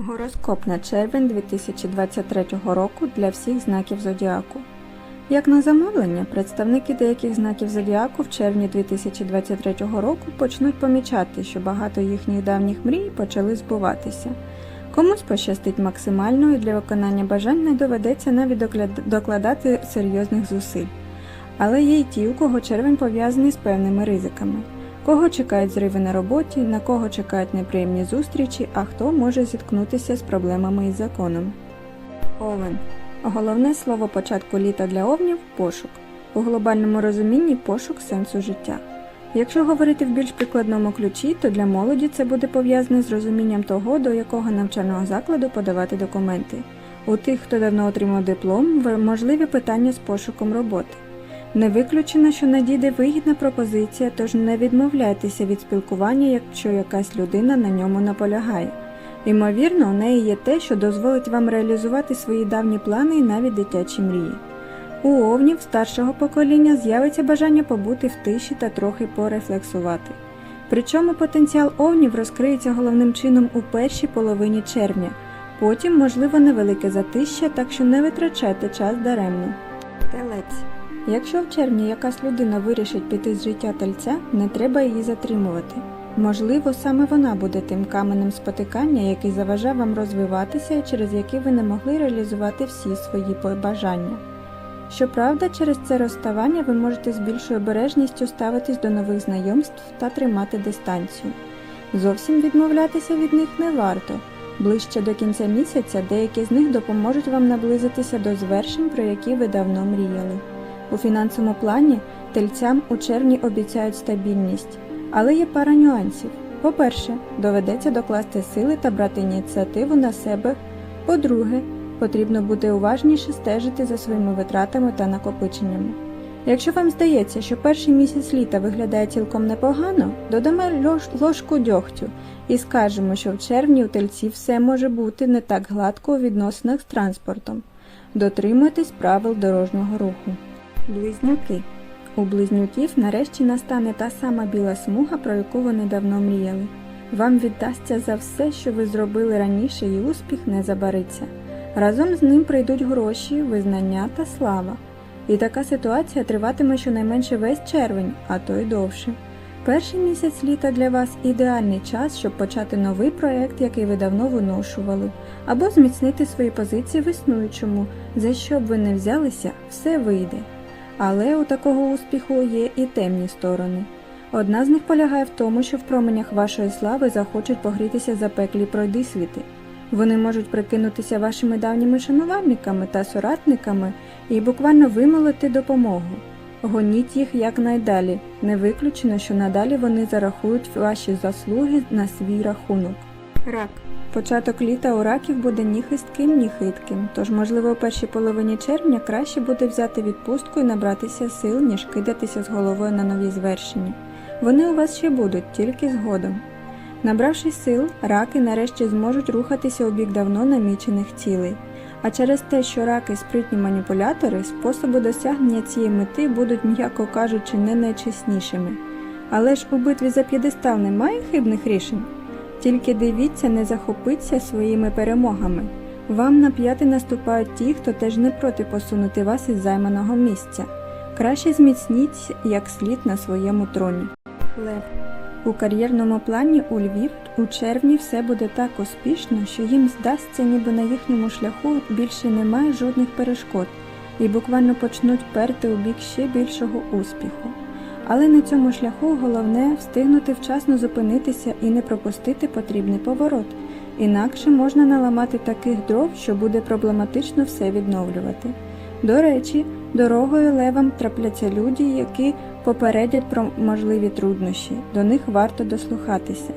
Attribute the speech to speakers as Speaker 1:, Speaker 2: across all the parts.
Speaker 1: Гороскоп на червень 2023 року для всіх знаків зодіаку. Як на замовлення, представники деяких знаків зодіаку в червні 2023 року почнуть помічати, що багато їхніх давніх мрій почали збуватися. Комусь пощастить максимально і для виконання бажань не доведеться навіть докладати серйозних зусиль. Але є й ті, у кого червень пов'язаний з певними ризиками. Кого чекають зриви на роботі, на кого чекають неприємні зустрічі, а хто може зіткнутися з проблемами із законом. Овен. Головне слово початку літа для овнів пошук. У глобальному розумінні пошук сенсу життя. Якщо говорити в більш прикладному ключі, то для молоді це буде пов'язане з розумінням того, до якого навчального закладу подавати документи. У тих, хто давно отримав диплом, можливі питання з пошуком роботи. Не виключено, що надійде вигідна пропозиція, тож не відмовляйтеся від спілкування, якщо якась людина на ньому наполягає. Ймовірно, у неї є те, що дозволить вам реалізувати свої давні плани і навіть дитячі мрії. У овнів старшого покоління з'явиться бажання побути в тиші та трохи порефлексувати. Причому потенціал овнів розкриється головним чином у першій половині червня, потім, можливо, невелике затища, так що не витрачайте час даремно. Телець. Якщо в червні якась людина вирішить піти з життя тельця, не треба її затримувати. Можливо, саме вона буде тим каменем спотикання, який заважав вам розвиватися і через який ви не могли реалізувати всі свої побажання. Щоправда, через це розставання ви можете з більшою обережністю ставитись до нових знайомств та тримати дистанцію. Зовсім відмовлятися від них не варто. Ближче до кінця місяця деякі з них допоможуть вам наблизитися до звершень, про які ви давно мріяли. У фінансовому плані тельцям у червні обіцяють стабільність, але є пара нюансів. По-перше, доведеться докласти сили та брати ініціативу на себе. По-друге, потрібно бути уважніше стежити за своїми витратами та накопиченнями. Якщо вам здається, що перший місяць літа виглядає цілком непогано, додамо ложку дьогтю і скажемо, що в червні у тельців все може бути не так гладко у відносинах з транспортом. Дотримуйтесь правил дорожнього руху. Близнюки. У близнюків нарешті настане та сама біла смуга, про яку вони давно мріяли. Вам віддасться за все, що ви зробили раніше, і успіх не забариться. Разом з ним прийдуть гроші, визнання та слава. І така ситуація триватиме щонайменше весь червень, а то й довше. Перший місяць літа для вас ідеальний час, щоб почати новий проект, який ви давно виношували, або зміцнити свої позиції в існуючому, за що б ви не взялися, все вийде. Але у такого успіху є і темні сторони. Одна з них полягає в тому, що в променях вашої слави захочуть погрітися запеклі пройдисвіти. Вони можуть прикинутися вашими давніми шанувальниками та соратниками і буквально вимолити допомогу. Гоніть їх якнайдалі, не виключено, що надалі вони зарахують ваші заслуги на свій рахунок. Рак. Початок літа у раків буде ні хистким, ні хитким, тож, можливо, у першій половині червня краще буде взяти відпустку і набратися сил, ніж кидатися з головою на нові звершення. Вони у вас ще будуть, тільки згодом. Набравшись сил, раки нарешті зможуть рухатися у бік давно намічених цілей. А через те, що раки спритні маніпулятори, способи досягнення цієї мети будуть, м'яко кажучи, не найчеснішими. Але ж у битві за п'єдестал немає хибних рішень. Тільки дивіться, не захопиться своїми перемогами. Вам на п'яти наступають ті, хто теж не проти посунути вас із займаного місця. Краще зміцніть як слід на своєму троні. Лев. У кар'єрному плані у Львів у червні все буде так успішно, що їм здасться, ніби на їхньому шляху більше немає жодних перешкод, і буквально почнуть перти у бік ще більшого успіху. Але на цьому шляху головне встигнути вчасно зупинитися і не пропустити потрібний поворот. Інакше можна наламати таких дров, що буде проблематично все відновлювати. До речі, дорогою левам трапляться люди, які попередять про можливі труднощі, до них варто дослухатися.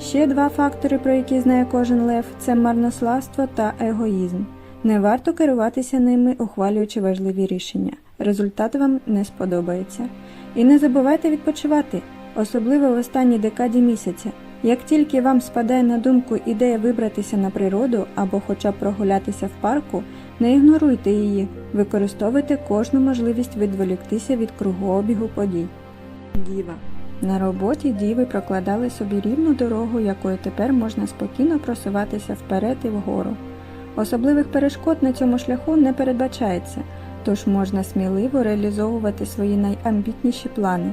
Speaker 1: Ще два фактори, про які знає кожен лев, це марнославство та егоїзм. Не варто керуватися ними, ухвалюючи важливі рішення. Результат вам не сподобається. І не забувайте відпочивати, особливо в останній декаді місяця. Як тільки вам спадає на думку ідея вибратися на природу або хоча б прогулятися в парку, не ігноруйте її, використовуйте кожну можливість відволіктися від кругообігу подій. Діва. На роботі діви прокладали собі рівну дорогу, якою тепер можна спокійно просуватися вперед і вгору. Особливих перешкод на цьому шляху не передбачається, тож можна сміливо реалізовувати свої найамбітніші плани.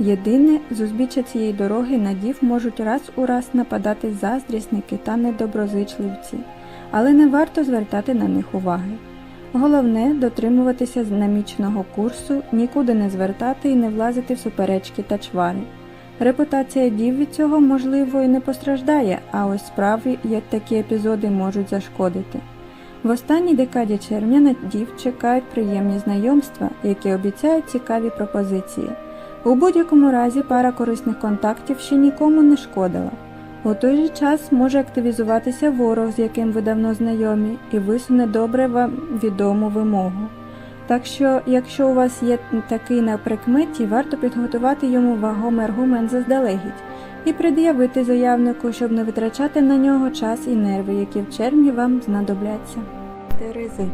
Speaker 1: Єдине, з узбіччя цієї дороги на дів можуть раз у раз нападати заздрісники та недоброзичливці, але не варто звертати на них уваги. Головне дотримуватися наміченого курсу, нікуди не звертати і не влазити в суперечки та чвари. Репутація дів від цього, можливо, і не постраждає, а ось справи, як такі епізоди можуть зашкодити. В останній декаді червня на дів чекають приємні знайомства, які обіцяють цікаві пропозиції. У будь-якому разі пара корисних контактів ще нікому не шкодила. У той же час може активізуватися ворог, з яким ви давно знайомі, і висуне добре вам відому вимогу. Так що, якщо у вас є такий на прикметі, варто підготувати йому вагомий аргумент заздалегідь і пред'явити заявнику, щоб не витрачати на нього час і нерви, які в червні вам знадобляться. Терези.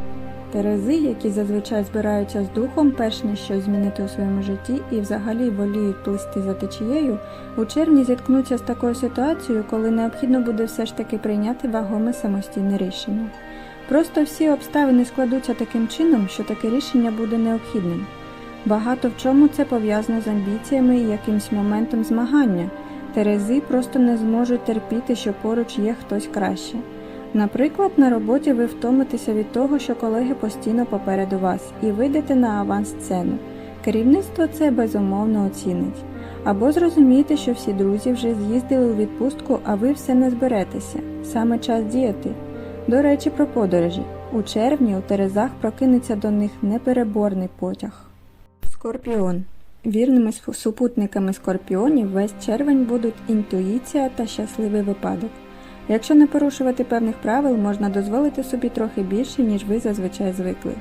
Speaker 1: Терези, які зазвичай збираються з духом, перш ніж щось змінити у своєму житті і взагалі воліють плисти за течією, у червні зіткнуться з такою ситуацією, коли необхідно буде все ж таки прийняти вагоме самостійне рішення. Просто всі обставини складуться таким чином, що таке рішення буде необхідним. Багато в чому це пов'язано з амбіціями і якимсь моментом змагання. Терези просто не зможуть терпіти, що поруч є хтось краще. Наприклад, на роботі ви втомитеся від того, що колеги постійно попереду вас, і вийдете на авансцену. Керівництво це безумовно оцінить. Або зрозумієте, що всі друзі вже з'їздили у відпустку, а ви все не зберетеся. Саме час діяти. До речі, про подорожі. У червні у Терезах прокинеться до них непереборний потяг. Скорпіон. Вірними супутниками скорпіонів весь червень будуть інтуїція та щасливий випадок. Якщо не порушувати певних правил, можна дозволити собі трохи більше, ніж ви зазвичай звикли.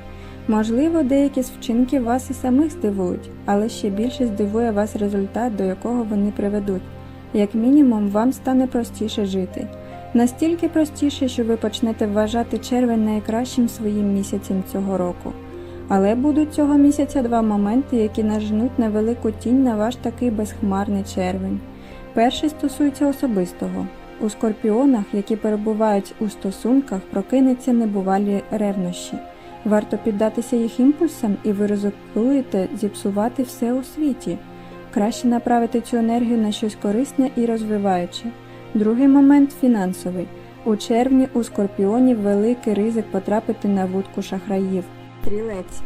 Speaker 1: Можливо, деякі з вчинків вас і самих здивують, але ще більше здивує вас результат, до якого вони приведуть. Як мінімум, вам стане простіше жити. Настільки простіше, що ви почнете вважати червень найкращим своїм місяцем цього року. Але будуть цього місяця два моменти, які нажнуть невелику тінь на ваш такий безхмарний червень. Перший стосується особистого. У скорпіонах, які перебувають у стосунках, прокинеться небувалі ревнощі. Варто піддатися їх імпульсам, і ви ризикуєте зіпсувати все у світі. Краще направити цю енергію на щось корисне і розвиваюче. Другий момент фінансовий. У червні у скорпіонів великий ризик потрапити на вудку шахраїв. Стрілець.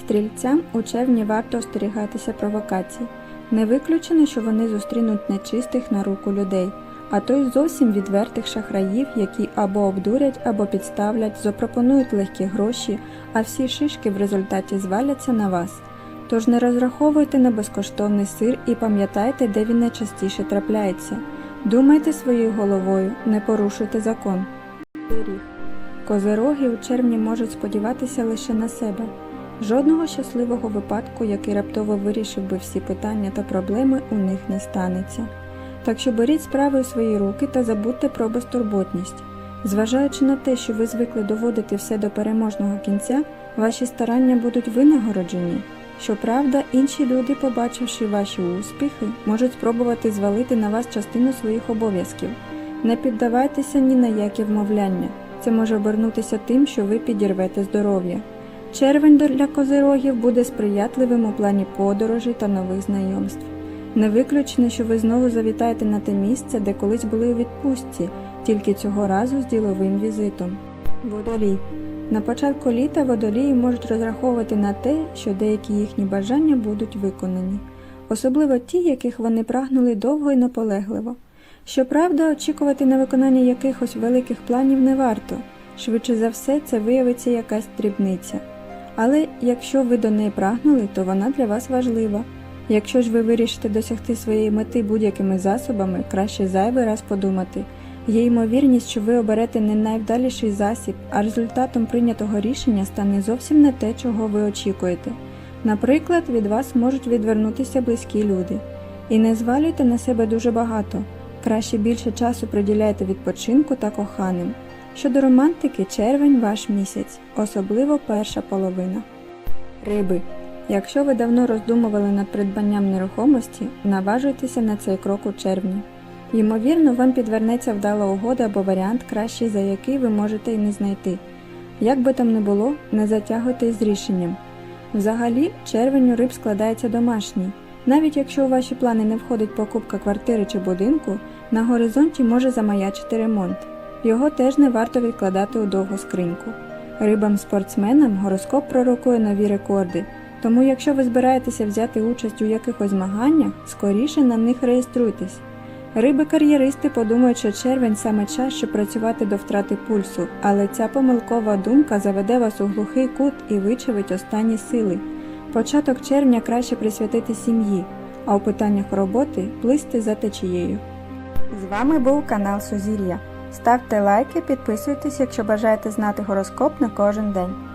Speaker 1: Стрільцям у червні варто остерігатися провокацій. Не виключено, що вони зустрінуть нечистих на руку людей, а то й зовсім відвертих шахраїв, які або обдурять, або підставлять, запропонують легкі гроші, а всі шишки в результаті зваляться на вас. Тож не розраховуйте на безкоштовний сир і пам'ятайте, де він найчастіше трапляється. Думайте своєю головою, не порушуйте закон. Козероги у червні можуть сподіватися лише на себе. Жодного щасливого випадку, який раптово вирішив би всі питання та проблеми, у них не станеться. Так що беріть справи у свої руки та забудьте про безтурботність. Зважаючи на те, що ви звикли доводити все до переможного кінця, ваші старання будуть винагороджені. Щоправда, інші люди, побачивши ваші успіхи, можуть спробувати звалити на вас частину своїх обов'язків. Не піддавайтеся ні на які вмовляння. Це може обернутися тим, що ви підірвете здоров'я. Червень для козирогів буде сприятливим у плані подорожей та нових знайомств. Не виключено, що ви знову завітаєте на те місце, де колись були у відпустці, тільки цього разу з діловим візитом. Водолій. На початку літа водолії можуть розраховувати на те, що деякі їхні бажання будуть виконані, особливо ті, яких вони прагнули довго і наполегливо. Щоправда, очікувати на виконання якихось великих планів не варто, швидше за все, це виявиться якась дрібниця. Але якщо ви до неї прагнули, то вона для вас важлива. Якщо ж ви вирішите досягти своєї мети будь-якими засобами, краще зайвий раз подумати. Є ймовірність, що ви оберете не найвдаліший засіб, а результатом прийнятого рішення стане зовсім не те, чого ви очікуєте. Наприклад, від вас можуть відвернутися близькі люди. І не звалюйте на себе дуже багато. Краще більше часу приділяйте відпочинку та коханим. Щодо романтики, червень ваш місяць, особливо перша половина. Риби. Якщо ви давно роздумували над придбанням нерухомості, наважуйтеся на цей крок у червні. Ймовірно, вам підвернеться вдала угода або варіант, кращий за який ви можете і не знайти. Як би там не було, не затягуйте із рішенням. Взагалі, червень у риб складається домашній. Навіть якщо у ваші плани не входить покупка квартири чи будинку, на горизонті може замаячити ремонт. Його теж не варто відкладати у довгу скриньку. Рибам-спортсменам гороскоп пророкує нові рекорди, тому якщо ви збираєтеся взяти участь у якихось змаганнях, скоріше на них реєструйтесь. Риби-кар'єристи подумають, що червень саме час, щоб працювати до втрати пульсу, але ця помилкова думка заведе вас у глухий кут і вичавить останні сили. Початок червня краще присвятити сім'ї, а у питаннях роботи плисти за течією. З вами був канал Сузір'я. Ставте лайки, підписуйтесь, якщо бажаєте знати гороскоп на кожен день.